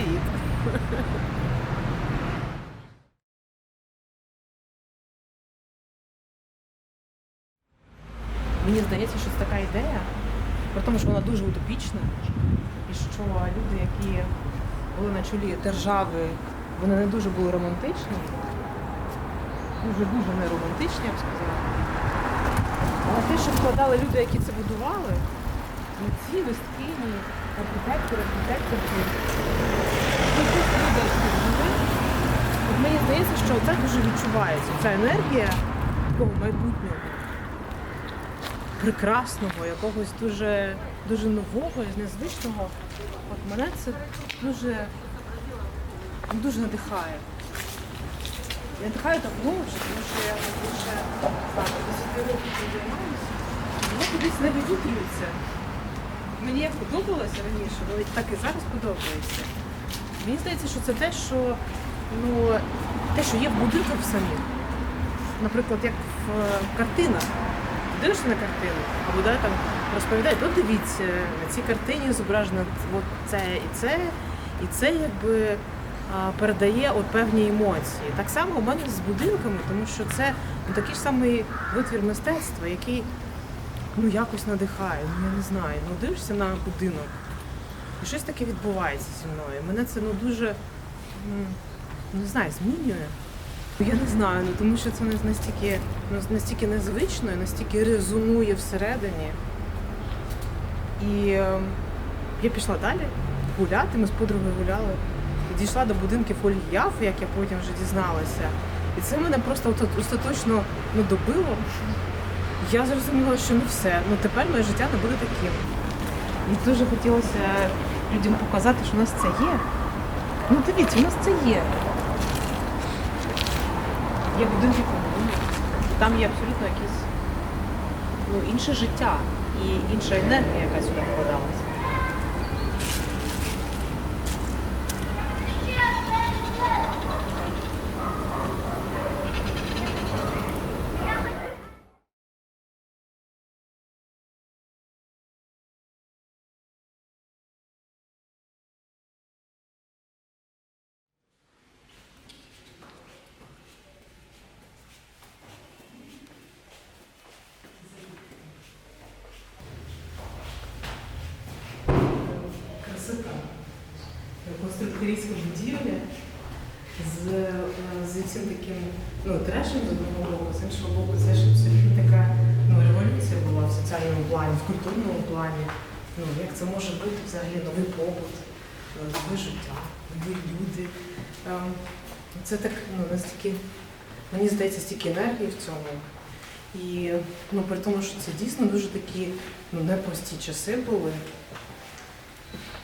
Привіт. Мені здається, що це така ідея, при тому, що вона дуже утопічна, і що люди, які були на чолі держави, вони не дуже були романтичні, дуже-дуже не романтичні, я б сказала. Але те, що вкладали люди, які це будували, митці, мисткині, архітектори, архітекторки, просто люди, от мені здається, що це дуже відчувається. Ця енергія такого майбутнього прекрасного, якогось дуже, дуже нового і незвичного. От мене це дуже, дуже надихає. Я надихаю давно вже, тому що я так, 10 років займаюся. Воно кудись не вивітрюється. Мені як подобалося раніше, але так і зараз подобається. Мені здається, що це те, що ну, те, що є в будинках самих. Наприклад, як в е, картинах дивишся на картину, або да, там розповідають, от дивіться, на цій картині зображено от це і це, і це якби передає от певні емоції. Так само у мене з будинками, тому що це ну, такий ж самий витвір мистецтва, який ну якось надихає. Ну я не знаю. Ну дивишся на будинок, і щось таке відбувається зі мною. Мене це ну дуже м, не знаю, змінює. Я не знаю, ну тому що це настільки, ну, настільки незвично, настільки резонує всередині. І е, я пішла далі гуляти, ми з подругою гуляли. І дійшла до будинків Ольяф, як я потім вже дізналася. І це мене просто остаточно ну, добило. Я зрозуміла, що ну все, ну тепер моє життя не буде таким. І дуже хотілося людям показати, що у нас це є. Ну дивіться, у нас це є. Є будинки там є абсолютно якесь ну, інше життя і інша енергія, яка сюди вкладалася. Красота. Конструкторська будівля з, е, з цим таким ну, трешем з одного боку, з іншого боку, це ж абсолютно така ну, революція була в соціальному плані, в культурному плані. Ну, як це може бути взагалі новий побут, е, нове життя, нові люди. Ем, Це так ну, настільки, мені здається, стільки енергії в цьому. І ну, при тому, що це дійсно дуже такі ну, непрості часи були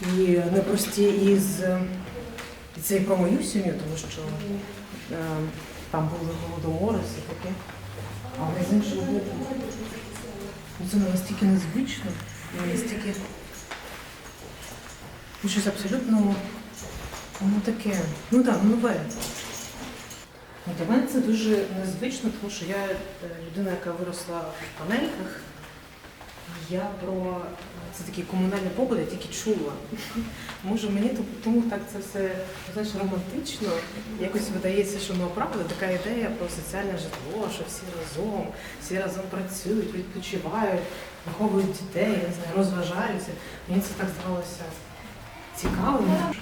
і непрості із це і про мою сім'ю, тому що е, там були голодомори, все таке. Але з іншого боку, ну, це настільки незвично, настільки ну, щось абсолютно ну, таке, ну так, нове. Ну, Для мене це дуже незвично, тому що я е, людина, яка виросла в панельках. Я про це такі комунальні побут, я тільки чула. Може мені то- тому так це все знаєш, романтично. Якось видається, що ну правда така ідея про соціальне житло, що всі разом, всі разом працюють, відпочивають, виховують дітей, не знаю, розважаються. Мені це так здавалося цікавим.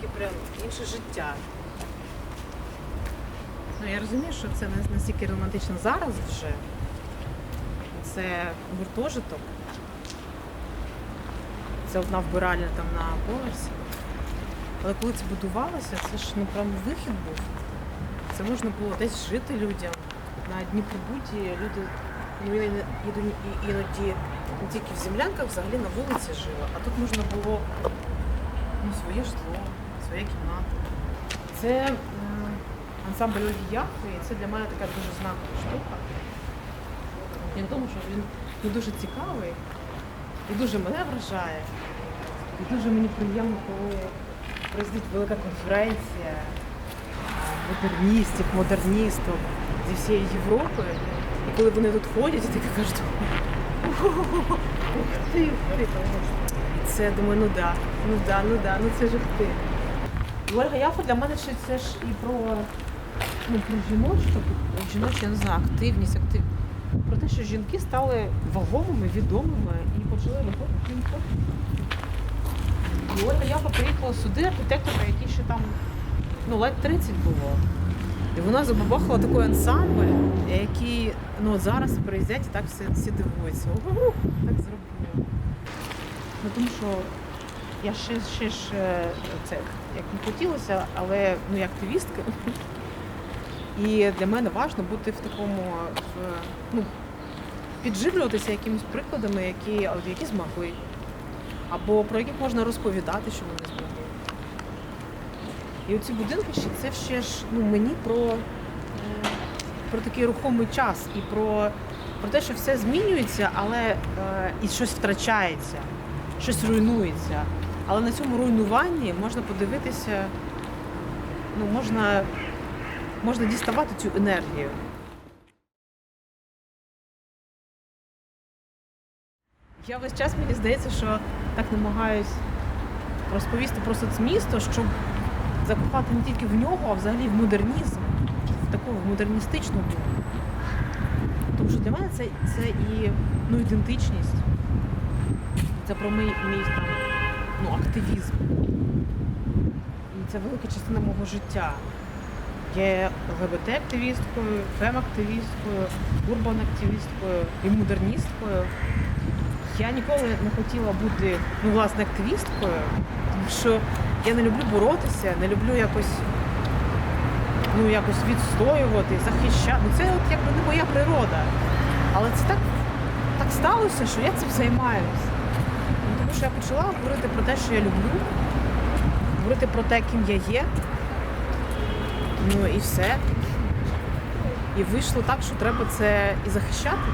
таке прям інше життя. Ну, я розумію, що це не настільки романтично зараз вже. Це гуртожиток. Це одна вбиральня там на поверсі. Але коли це будувалося, це ж ну прям вихід був. Це можна було десь жити людям. На Дніпробуді люди ну, іноді, не тільки в землянках, взагалі на вулиці жили. А тут можна було ну, своє житло, своя кімната. Це ансамбль Ольги і це для мене така дуже знакова штука. Я в тому, що він ну, дуже цікавий і дуже мене вражає. І дуже мені приємно, коли приїздить велика конференція модерністів, модерністів зі всієї Європи. І коли вони тут ходять, і такі кажуть, ух ти, ух ти. Це думаю, ну да, ну да, ну да, ну це ж ти. Ольга Яфа для мене ще це ж і про, ну, про жіночку, жіночу, я не знаю, активність, актив... про те, що жінки стали вагомими, відомими і почали виходити. І Ольга Яфа приїхала сюди, архітектора, який ще там ну, ледь 30 було. І вона забабахала такий ансамбль, який ну, зараз приїздять і так всі, всі дивуються. Ого, так зробили. Ну, тому що я ще, ще ж е, це як не хотілося, але ну, я активістка. І для мене важливо бути в такому, в, ну, підживлюватися якимись прикладами, які, які змогли. Або про яких можна розповідати, що вони змогли. І оці будинки ще це ще ж ну, мені про, е, про такий рухомий час і про, про те, що все змінюється, але е, і щось втрачається, щось руйнується. Але на цьому руйнуванні можна подивитися, ну, можна, можна діставати цю енергію. Я весь час мені здається, що так намагаюсь розповісти про соцмісто, щоб закопати не тільки в нього, а взагалі в модернізм, в таку в модерністичну думку. Тому що для мене це, це і ну, ідентичність, це про мій, там, ну, активізм. І це велика частина мого життя. Я є ЛГБТ-активісткою, фем-активісткою, урбан-активісткою і модерністкою. Я ніколи не хотіла бути ну, власне активісткою, тому що я не люблю боротися, не люблю якось ну, якось відстоювати, захищати. Ну, це от якби не моя природа. Але це так, так сталося, що я цим займаюся. Що я почала говорити про те, що я люблю, говорити про те, ким я є. Ну і все. І вийшло так, що треба це і захищати.